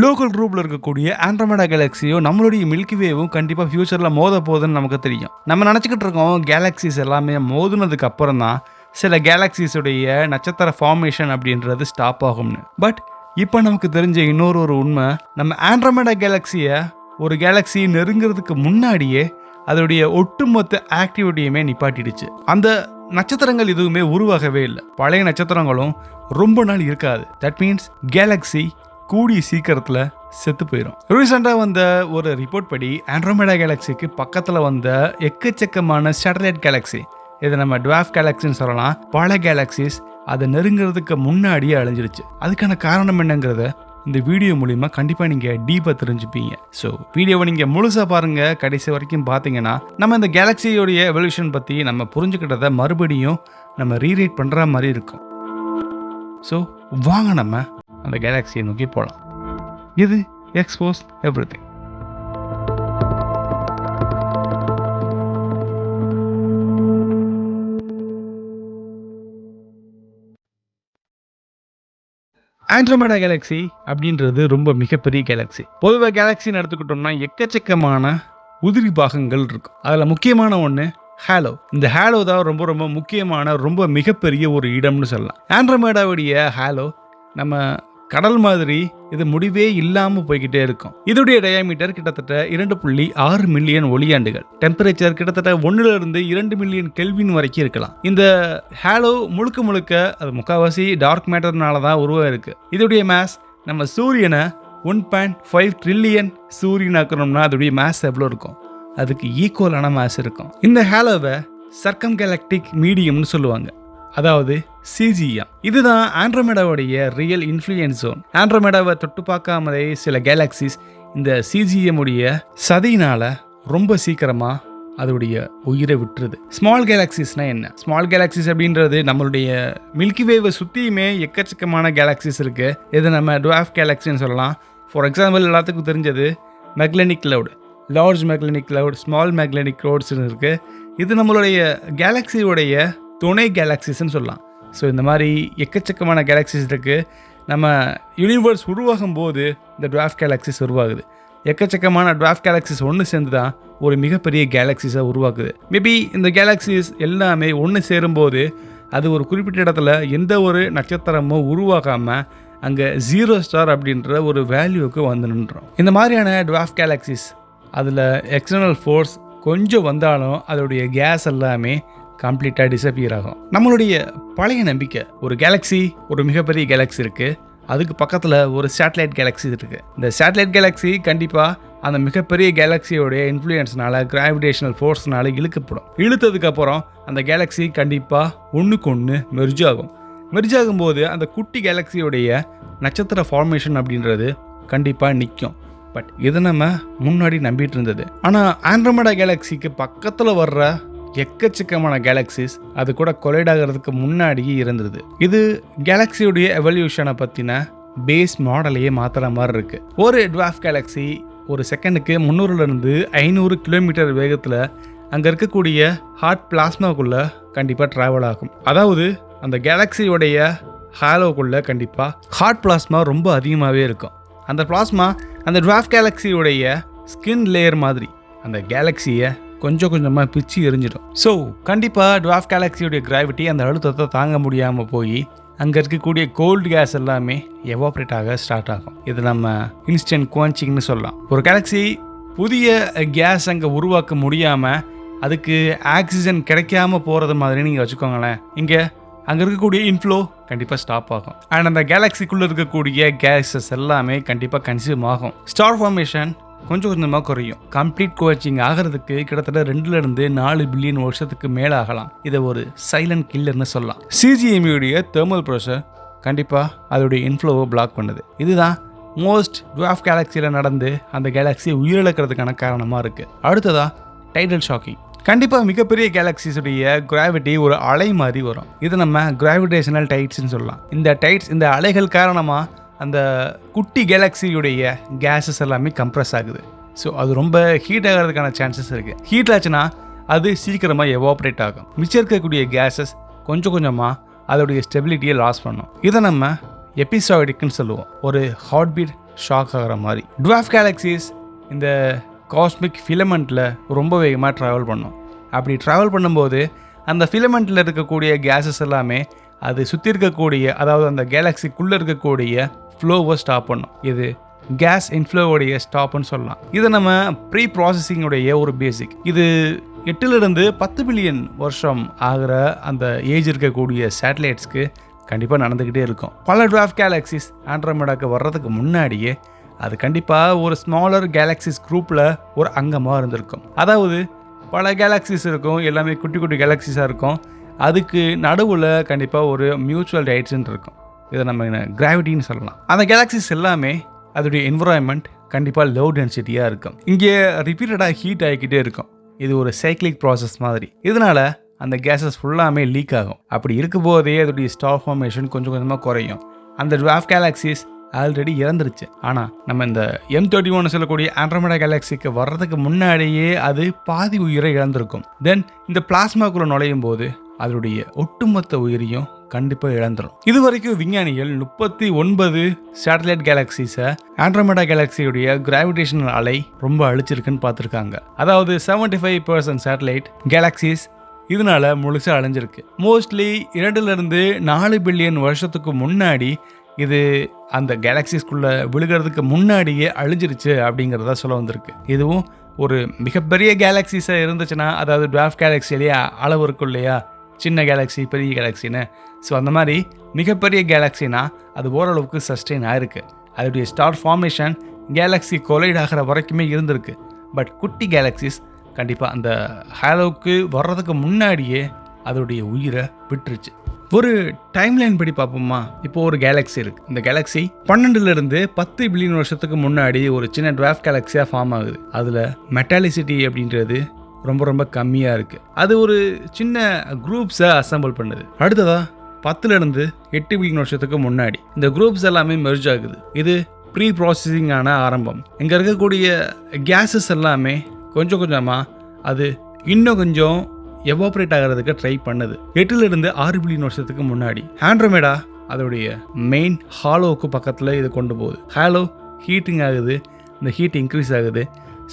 Local குரூப்ல இருக்கக்கூடிய ஆண்ட்ரமேடா கேலக்ஸியும் நம்மளுடைய மில்கி வேவும் கண்டிப்பா ஃபியூச்சர்ல மோத போகுதுன்னு நமக்கு தெரியும். நம்ம நினச்சிக்கிட்டு இருக்கோம் கேலக்சிஸ் எல்லாமே மோதுனதுக்கு அப்புறம் தான் சில கேலக்சிஸுடைய நட்சத்திர ஃபார்மேஷன் அப்படின்றது ஸ்டாப் ஆகும்னு. பட் இப்போ நமக்கு தெரிஞ்ச இன்னொரு ஒரு உண்மை நம்ம ஆண்ட்ரமேடா கேலக்சியை ஒரு கேலக்ஸி நெருங்கிறதுக்கு முன்னாடியே அதோடைய ஒட்டுமொத்த ஆக்டிவிட்டியுமே நிப்பாட்டிடுச்சு. அந்த நட்சத்திரங்கள் எதுவுமே உருவாகவே இல்லை. பழைய நட்சத்திரங்களும் ரொம்ப நாள் இருக்காது. தட் மீன்ஸ் கேலக்ஸி கூடிய சீக்கிரத்தில் செத்து போயிடும் ரீசெண்டாக வந்த ஒரு ரிப்போர்ட் படி ஆண்ட்ரோமேடா கேலக்ஸிக்கு பக்கத்தில் வந்த எக்கச்சக்கமான சேட்டலைட் கேலக்ஸி இதை நம்ம டுவாஃப் கேலக்சின்னு சொல்லலாம் பல கேலக்சிஸ் அதை நெருங்கிறதுக்கு முன்னாடியே அழிஞ்சிருச்சு அதுக்கான காரணம் என்னங்கிறத இந்த வீடியோ மூலிமா கண்டிப்பாக நீங்கள் டீப்பாக தெரிஞ்சுப்பீங்க. ஸோ வீடியோவை நீங்கள் முழுசாக பாருங்கள் கடைசி வரைக்கும் பார்த்தீங்கன்னா நம்ம இந்த கேலக்சியோடைய எவல்யூஷன் பற்றி நம்ம புரிஞ்சுக்கிட்டதை மறுபடியும் நம்ம ரீரைட் பண்ணுற மாதிரி இருக்கும். ஸோ வாங்க நம்ம அந்த கேலக்சியை நோக்கி போகலாம் இது expose everything Andromeda galaxy அப்படின்றது ரொம்ப மிகப்பெரிய கேலக்ஸி பொதுவாக கேலக்ஸின்னு எடுத்துக்கிட்டோம்னா எக்கச்சக்கமான உதிரி பாகங்கள் இருக்கும். அதில் முக்கியமான ஒன்று ஹேலோ இந்த ஹேலோ தான் ரொம்ப ரொம்ப முக்கியமான ரொம்ப மிகப்பெரிய ஒரு இடம்னு சொல்லலாம். ஆண்ட்ரோமேடாவுடைய ஹேலோ நம்ம கடல் மாதிரி இது முடிவே இல்லாமல் போய்கிட்டே இருக்கும். இதோடைய டயாமீட்டர் கிட்டத்தட்ட இரண்டு புள்ளி ஆறு மில்லியன் ஒளியாண்டுகள். டெம்பரேச்சர் கிட்டத்தட்ட ஒன்றுல இருந்து இரண்டு மில்லியன் கெல்வின் வரைக்கும் இருக்கலாம். இந்த ஹேலோ முழுக்க முழுக்க அது முக்கால்வாசி டார்க் மேட்டர்னால தான் உருவாயிருக்கு. இதோடைய மேஸ் நம்ம சூரியனை ஒன் பாயிண்ட் ஃபைவ் ட்ரில்லியன் சூரியனாக்கணும்னா அதோடைய மேஸ் எவ்வளோ இருக்கும்? அதுக்கு ஈக்குவலான மேஸ் இருக்கும். இந்த ஹேலோவை சர்க்கம் கேலக்டிக் மீடியம்னு சொல்லுவாங்க. அதாவது சிஜிஎம் இதுதான் ஆண்ட்ரோமேடாவுடைய ரியல் இன்ஃப்ளூயன்ஸ் ஜோன் ஆண்ட்ரோமேடாவை தொட்டு பார்க்காமலே சில கேலக்சிஸ் இந்த சிஜிஎம் உடைய சதியினால ரொம்ப சீக்கிரமாக அதோடைய உயிரை விட்டுருது. ஸ்மால் கேலக்சிஸ்னால் என்ன? ஸ்மால் கேலக்சிஸ் அப்படின்றது நம்மளுடைய மில்கி வேவை சுற்றியுமே எக்கச்சக்கமான கேலக்சிஸ் இருக்குது இதை நம்ம டுவாஃப் கேலக்சின்னு சொல்லலாம். ஃபார் எக்ஸாம்பிள் எல்லாத்துக்கும் தெரிஞ்சது Magellanic cloud large Magellanic cloud small Magellanic க்ளவுட்ஸ்னு இருக்குது இது நம்மளுடைய கேலக்சியோடைய துணை கேலக்சிஸ்ன்னு சொல்லலாம். ஸோ இந்த மாதிரி எக்கச்சக்கமான கேலக்சிஸ் இருக்குது நம்ம யூனிவர்ஸ் உருவாகும் போது இந்த டுவாஃப் கேலக்சிஸ் உருவாகுது. எக்கச்சக்கமான டுவாஃப் கேலக்சிஸ் ஒன்று சேர்ந்து தான் ஒரு மிகப்பெரிய கேலக்சிஸாக உருவாக்குது. மேபி இந்த கேலக்சிஸ் எல்லாமே ஒன்று சேரும்போது அது ஒரு குறிப்பிட்ட இடத்துல எந்த ஒரு நட்சத்திரமும் உருவாகாமல் அங்கே ஜீரோ ஸ்டார் அப்படின்ற ஒரு வேல்யூவுக்கு வந்து நின்றோம். இந்த மாதிரியான டுவாஃப் கேலக்சிஸ் அதில் எக்ஸ்டர்னல் ஃபோர்ஸ் கொஞ்சம் வந்தாலும் அதோடைய கேஸ் எல்லாமே கம்ப்ளீட்டாக டிசப்பியர் ஆகும். நம்மளுடைய பழைய நம்பிக்கை ஒரு கேலக்ஸி ஒரு மிகப்பெரிய கேலக்ஸி இருக்குது அதுக்கு பக்கத்தில் ஒரு சேட்டலைட் கேலக்ஸி இருக்குது இந்த சேட்டலைட் கேலக்ஸி கண்டிப்பாக அந்த மிகப்பெரிய கேலக்ஸியோடைய இன்ஃப்ளூயன்ஸ்னால கிராவிடேஷனல் ஃபோர்ஸ்னால இழுக்கப்படும். இழுத்ததுக்கப்புறம் அந்த கேலக்ஸி கண்டிப்பாக ஒன்றுக்கு ஒன்று மெர்ஜ் ஆகும். மெர்ஜ் ஆகும்போது அந்த குட்டி கேலக்ஸியோடைய நட்சத்திர ஃபார்மேஷன் அப்படின்றது கண்டிப்பாக நிற்கும் பட் இது நம்ம முன்னாடி நம்பிட்டு இருந்தது. ஆனால் ஆண்ட்ரமடா கேலக்ஸிக்கு பக்கத்தில் வர்ற எக்கச்சக்கமான கேலக்சிஸ் அது கூட கொலைட் ஆகிறதுக்கு முன்னாடியே இருந்தது. இது கேலக்ஸியுடைய எவல்யூஷனை பற்றின பேஸ் மாடலையே மாற்றுற மாதிரி இருக்கு. ஒரு டுவாஃப் கேலக்ஸி ஒரு செகண்டுக்கு முந்நூறுலேருந்து ஐநூறு கிலோமீட்டர் வேகத்தில் அங்கே இருக்கக்கூடிய ஹாட் பிளாஸ்மாவுக்குள்ளே கண்டிப்பாக ட்ராவல் ஆகும். அதாவது அந்த கேலக்ஸியோடைய ஹாலோக்குள்ளே கண்டிப்பாக ஹாட் பிளாஸ்மா ரொம்ப அதிகமாகவே இருக்கும். அந்த பிளாஸ்மா அந்த டுவாஃப் கேலக்ஸியுடைய ஸ்கின் லேயர் மாதிரி அந்த கேலக்ஸியை கொஞ்சம் கொஞ்சமாக பிச்சு எரிஞ்சிடும். ஸோ கண்டிப்பாக டுவாஃப் கேலக்ஸியோடைய கிராவிட்டி அந்த அழுத்தத்தை தாங்க முடியாமல் போய் அங்கே இருக்கக்கூடிய கோல்டு கேஸ் எல்லாமே எவாப்ரேட் ஆக ஸ்டார்ட் ஆகும். இது நம்ம இன்ஸ்டன்ட் குவான்ச்சிங்னு சொல்லலாம். ஒரு கேலக்ஸி புதிய கேஸ் அங்கே உருவாக்க முடியாமல் அதுக்கு ஆக்சிஜன் கிடைக்காம போகிறது மாதிரி நீங்கள் வச்சுக்கோங்களேன். இங்கே அங்கே இருக்கக்கூடிய இன்ஃப்ளோ கண்டிப்பாக ஸ்டாப் ஆகும். அண்ட் அந்த கேலக்சிக்குள்ளே இருக்கக்கூடிய கேஸஸ் எல்லாமே கண்டிப்பாக கன்சியூம் ஆகும். ஸ்டார் ஃபார்மேஷன் கொஞ்சம் கொஞ்சமாக குறையும். கம்ப்ளீட் கோச்சிங் ஆகிறதுக்கு கிட்டத்தட்ட ரெண்டுலேருந்து நாலு பில்லியன் வருஷத்துக்கு மேலே ஆகலாம் இதை ஒரு சைலண்ட் கில்லர்னு சொல்லலாம். சிஜிஎம்யுடைய தெர்மல் ப்ரெஷர் கண்டிப்பாக அதோடைய இன்ஃப்ளோவை பிளாக் பண்ணுது. இதுதான் மோஸ்ட் டுவாஃப் கேலக்சியில் நடந்து அந்த கேலக்ஸியை உயிரிழக்கிறதுக்கான காரணமாக இருக்குது அடுத்ததா டைடல் ஷாக்கிங் கண்டிப்பாக மிகப்பெரிய கேலக்சிஸுடைய கிராவிட்டி ஒரு அலை மாதிரி வரும். இது நம்ம கிராவிடேஷனல் டைட்ஸ்னு சொல்லலாம். இந்த டைட்ஸ் இந்த அலைகள் காரணமாக அந்த குட்டி கேலக்ஸியுடைய கேஸஸ் எல்லாமே கம்ப்ரஸ் ஆகுது. ஸோ அது ரொம்ப ஹீட் ஆகிறதுக்கான சான்சஸ் இருக்குது ஹீட் ஆச்சுன்னா அது சீக்கிரமாக எவாப்ரேட் ஆகும். மிச்சம் இருக்கக்கூடிய கேஸஸ் கொஞ்சம் கொஞ்சமாக அதோடைய ஸ்டெபிலிட்டியை லாஸ் பண்ணும். இதை நம்ம எபிசாய்டிக்னு சொல்லுவோம். ஒரு ஹார்ட் பீட் ஷாக் ஆகிற மாதிரி. டுவாஃப் கேலக்ஸிஸ் இந்த காஸ்மிக் ஃபிலமெண்ட்டில் ரொம்ப வேகமாக ட்ராவல் பண்ணும். அப்படி ட்ராவல் பண்ணும்போது அந்த ஃபிலமெண்ட்டில் இருக்கக்கூடிய கேஸஸ் எல்லாமே அது சுற்றி இருக்கக்கூடிய அதாவது அந்த கேலக்ஸிக்குள்ளே இருக்கக்கூடிய ஃப்ளோவை ஸ்டாப் பண்ணும். இது கேஸ் இன்ஃப்ளோவுடைய ஸ்டாப்னு சொல்லலாம். இதை நம்ம ப்ரீ ப்ராசஸிங்குடைய ஒரு பேசிக் இது எட்டுலேருந்து பத்து பில்லியன் வருஷம் ஆகிற அந்த ஏஜ் இருக்கக்கூடிய சேட்டலைட்ஸ்க்கு கண்டிப்பாக நடந்துக்கிட்டே இருக்கும். பல ட்ராஃப் கேலக்சிஸ் ஆண்ட்ரோமேடாக்கு வர்றதுக்கு முன்னாடியே அது கண்டிப்பாக ஒரு ஸ்மாலர் கேலக்சிஸ் குரூப்பில் ஒரு அங்கமாக இருந்திருக்கும். அதாவது பல கேலக்சிஸ் இருக்கும் எல்லாமே குட்டி குட்டி கேலக்சிஸாக இருக்கும். அதுக்கு நடுவில் கண்டிப்பாக ஒரு மியூச்சுவல் ரைட்ஸ்ன்னு இருக்கும். இதை நம்ம கிராவிட்டின்னு சொல்லலாம். அந்த கேலாக்சிஸ் எல்லாமே அதோடைய என்விரான்மெண்ட் கண்டிப்பாக லோ டென்சிட்டியாக இருக்கும். இங்கே ரிப்பீட்டடாக ஹீட் ஆகிக்கிட்டே இருக்கும். இது ஒரு சைக்கிளிக் ப்ராசஸ் மாதிரி. இதனால் அந்த கேஸஸ் ஃபுல்லாமே லீக் ஆகும். அப்படி இருக்கும்போதே அதோடைய ஸ்டார் ஃபார்மேஷன் கொஞ்சம் கொஞ்சமாக குறையும். அந்த டுவாஃப் கேலாக்சிஸ் ஆல்ரெடி இறந்துருச்சு. ஆனால் நம்ம இந்த எம் தேர்ட்டி ஒன் சொல்லக்கூடிய ஆண்ட்ரோமேடா கேலக்சிக்கு வர்றதுக்கு முன்னாடியே அது பாதி உயிரை இழந்திருக்கும். தென் இந்த பிளாஸ்மாக்குள்ளே நுழையும் போது அதனுடைய ஒட்டுமொத்த உயிரையும் கண்டிப்பாக இழந்துடும் இது வரைக்கும் விஞ்ஞானிகள் முப்பத்தி ஒன்பது சேட்டலைட் கேலக்சிஸை ஆண்ட்ரோமேடா கேலக்சியுடைய கிராவிடேஷனல் அலை ரொம்ப அழிச்சிருக்குன்னு பார்த்துருக்காங்க. அதாவது seventy five percent satellite galaxies இதனால முழுசாக அழிஞ்சிருக்கு. மோஸ்ட்லி இரண்டுலேருந்து நாலு பில்லியன் வருஷத்துக்கு முன்னாடி இது அந்த கேலக்சிஸ்குள்ளே விழுகிறதுக்கு முன்னாடியே அழிஞ்சிருச்சு அப்படிங்கிறத சொல்ல வந்திருக்கு. இதுவும் ஒரு மிகப்பெரிய கேலக்சிஸாக இருந்துச்சுன்னா அதாவது டுவாஃப் கேலக்ஸிலேயே அளவு இருக்கும் இல்லையா சின்ன கேலக்ஸி பெரிய கேலக்ஸின்னு ஸோ அந்த மாதிரி மிகப்பெரிய கேலக்ஸினா அது ஓரளவுக்கு சஸ்டெயின் ஆயிருக்கு. அதோடைய ஸ்டார் ஃபார்மேஷன் கேலக்ஸி கொலைட் ஆகிற வரைக்குமே இருந்திருக்கு. பட் குட்டி கேலக்ஸிஸ் கண்டிப்பாக அந்த ஹாலோவுக்கு வர்றதுக்கு முன்னாடியே அதோடைய உயிரை விட்டுருச்சு. ஒரு டைம்லைன் படி பார்ப்போமா? இப்போ ஒரு கேலக்ஸி இருக்குது இந்த கேலக்ஸி பன்னெண்டுலேருந்து பத்து பில்லியன் வருஷத்துக்கு முன்னாடி ஒரு சின்ன டுவாஃப் கேலக்ஸியாக ஃபார்ம் ஆகுது. அதில் மெட்டாலிசிட்டி அப்படின்றது ரொம்ப ரொம்ப கம்மியாக இருக்குது அது ஒரு சின்ன குரூப்ஸை அசம்பிள் பண்ணுது. அடுத்ததா? பத்துலேருந்து எட்டு பில்லியன் வருஷத்துக்கு முன்னாடி இந்த குரூப்ஸ் எல்லாமே மெர்ஜ் ஆகுது. இது ப்ரீ ப்ராசஸிங்கான ஆரம்பம். இங்கே இருக்கக்கூடிய கேஸஸ் எல்லாமே கொஞ்சம் கொஞ்சமாக அது இன்னும் கொஞ்சம் எவாப்ரேட் ஆகிறதுக்கு ட்ரை பண்ணுது. எட்டுலேருந்து ஆறு பில்லியன் வருஷத்துக்கு முன்னாடி. ஆண்ட்ரோமேடா அதோடைய மெயின் ஹாலோவுக்கு பக்கத்தில் இது கொண்டு போகுது. ஹாலோ ஹீட்டிங் ஆகுது. இந்த ஹீட் இன்க்ரீஸ் ஆகுது.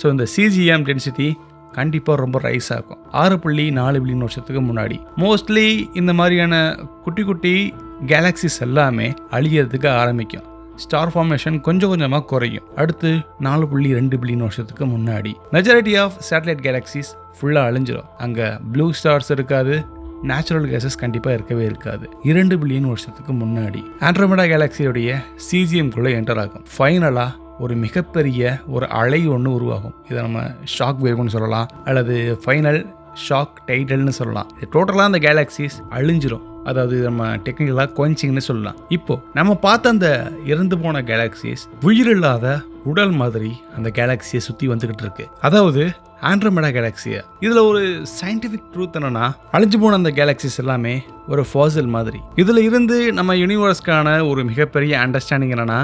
ஸோ இந்த சிஜிஎம் டென்சிட்டி கண்டிப்பாக ரொம்ப ரைஸ் ஆகும் ஆறு புள்ளி நாலு பில்லியன் வருஷத்துக்கு முன்னாடி. மோஸ்ட்லி இந்த மாதிரியான குட்டி குட்டி கேலக்சிஸ் எல்லாமே அழியறதுக்கு ஆரம்பிக்கும். ஸ்டார் ஃபார்மேஷன் கொஞ்சம் கொஞ்சமாக குறையும். அடுத்து நாலு புள்ளி ரெண்டு பில்லியன் வருஷத்துக்கு முன்னாடி. மெஜாரிட்டி ஆஃப் சேட்டலைட் கேலக்சிஸ் ஃபுல்லாக அழிஞ்சிடும் அங்கே ப்ளூ ஸ்டார்ஸ் இருக்காது நேச்சுரல் கேசஸ் கண்டிப்பாக இருக்கவே இருக்காது. இரண்டு பில்லியன் வருஷத்துக்கு முன்னாடி. ஆண்ட்ரோமெடா கேலக்சியோடைய சிஜிஎம் குள்ளே என்டர் ஆகும். ஃபைனலாக ஒரு மிகப்பெரிய ஒரு அலை ஒன்று உருவாகும். இதை நம்ம ஷாக் வேவ்னு சொல்லலாம் அல்லது ஃபைனல் ஷாக் டைடல்னு சொல்லலாம். இது டோட்டலாக அந்த கேலக்சிஸ் அழிஞ்சிரும். அதாவது நம்ம டெக்னிக்கலாக கொஞ்சிங்னு சொல்லலாம். இப்போ நம்ம பார்த்த அந்த இறந்து போன கேலக்சிஸ் உயிரில்லாத உடல் மாதிரி அந்த கேலக்சியை சுற்றி வந்துக்கிட்டு இருக்கு. அதாவது ஆண்ட்ரமெடா கேலக்சியை இதில் ஒரு சயின்டிஃபிக் ட்ரூத் என்னன்னா அழிஞ்சு போன அந்த கேலக்சிஸ் எல்லாமே ஒரு ஃபாசில் மாதிரி. இதில் இருந்து நம்ம யூனிவர்ஸ்க்கான ஒரு மிகப்பெரிய அண்டர்ஸ்டாண்டிங் என்னன்னா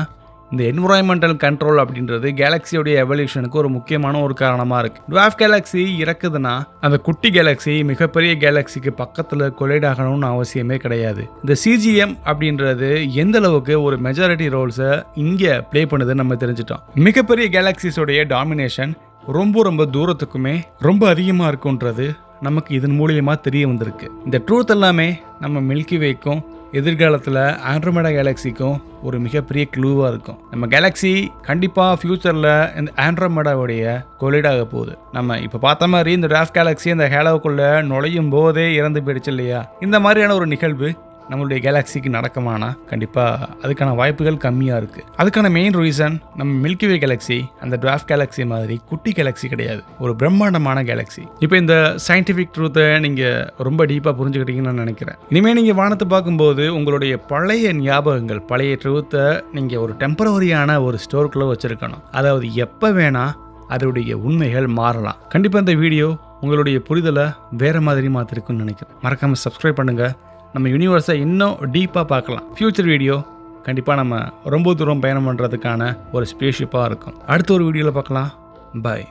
இந்த என்விரான்மெண்டல் கண்ட்ரோல் அப்படின்றது கேலக்சியோடைய எவல்யூஷனுக்கு ஒரு முக்கியமான ஒரு காரணமாக இருக்குது டுவாஃப் கேலக்ஸி இறக்குதுன்னா அந்த குட்டி கேலக்ஸி மிகப்பெரிய கேலக்ஸிக்கு பக்கத்தில் கொலைட் ஆகணும்னு அவசியமே கிடையாது. இந்த சிஜிஎம் அப்படின்றது எந்த அளவுக்கு ஒரு மெஜாரிட்டி ரோல்ஸை இங்கே ப்ளே பண்ணுதுன்னு நம்ம தெரிஞ்சிட்டோம். மிகப்பெரிய கேலக்ஸிஸோடைய டாமினேஷன் ரொம்ப ரொம்ப தூரத்துக்குமே ரொம்ப அதிகமாக இருக்குன்றது நமக்கு இதன் மூலியமாக தெரிய வந்திருக்கு. இந்த ட்ரூத் எல்லாமே நம்ம மில்கி வேக்கும் எதிர்காலத்தில் ஆண்ட்ரோமேடா கேலக்சிக்கும் ஒரு மிகப்பெரிய க்ளூவாக இருக்கும். நம்ம கேலக்ஸி கண்டிப்பாக ஃப்யூச்சரில் இந்த ஆண்ட்ரோமேடாவுடைய கொலிடாக போகுது. நம்ம இப்போ பார்த்த மாதிரி இந்த டிராஃப்ட் கேலக்ஸி இந்த ஹேலோவுக்குள்ளே நுழையும் போதே இறந்து போயிடுச்சு இல்லையா? இந்த மாதிரியான ஒரு நிகழ்வு நம்மளுடைய கேலக்ஸிக்கு நடக்குமானா? கண்டிப்பாக அதுக்கான வாய்ப்புகள் கம்மியாக இருக்குது அதுக்கான மெயின் ரீசன் நம்ம மில்கிவே கேலக்ஸி அந்த டிராஃப் கேலக்ஸி மாதிரி குட்டி கேலக்ஸி கிடையாது. ஒரு பிரம்மாண்டமான கேலக்ஸி இப்போ இந்த சயின்டிஃபிக் ட்ரூத்தை நீங்கள் ரொம்ப டீப்பாக புரிஞ்சுக்கிட்டீங்கன்னு நான் நினைக்கிறேன். இனிமேல் நீங்கள் வானத்தை பார்க்கும்போது உங்களுடைய பழைய ஞாபகங்கள் பழைய ட்ரூத்தை நீங்கள் ஒரு டெம்பரவரியான ஒரு ஸ்டோருக்குள்ளே வச்சுருக்கணும். அதாவது எப்போ வேணால் அதோடைய உண்மைகள் மாறலாம். கண்டிப்பாக இந்த வீடியோ உங்களுடைய புரிதலை வேறு மாதிரி மாற்றிருக்குன்னு நினைக்கிறேன். மறக்காமல் சப்ஸ்கிரைப் பண்ணுங்கள் நம்ம யூனிவர்ஸை இன்னும் டீப்பாக பார்க்கலாம். ஃப்யூச்சர் வீடியோ கண்டிப்பாக நம்ம ரொம்ப தூரம் பயணம் பண்ணுறதுக்கான ஒரு ஸ்பேஷிப்பாக இருக்கும். அடுத்த ஒரு வீடியோவில் பார்க்கலாம். பாய்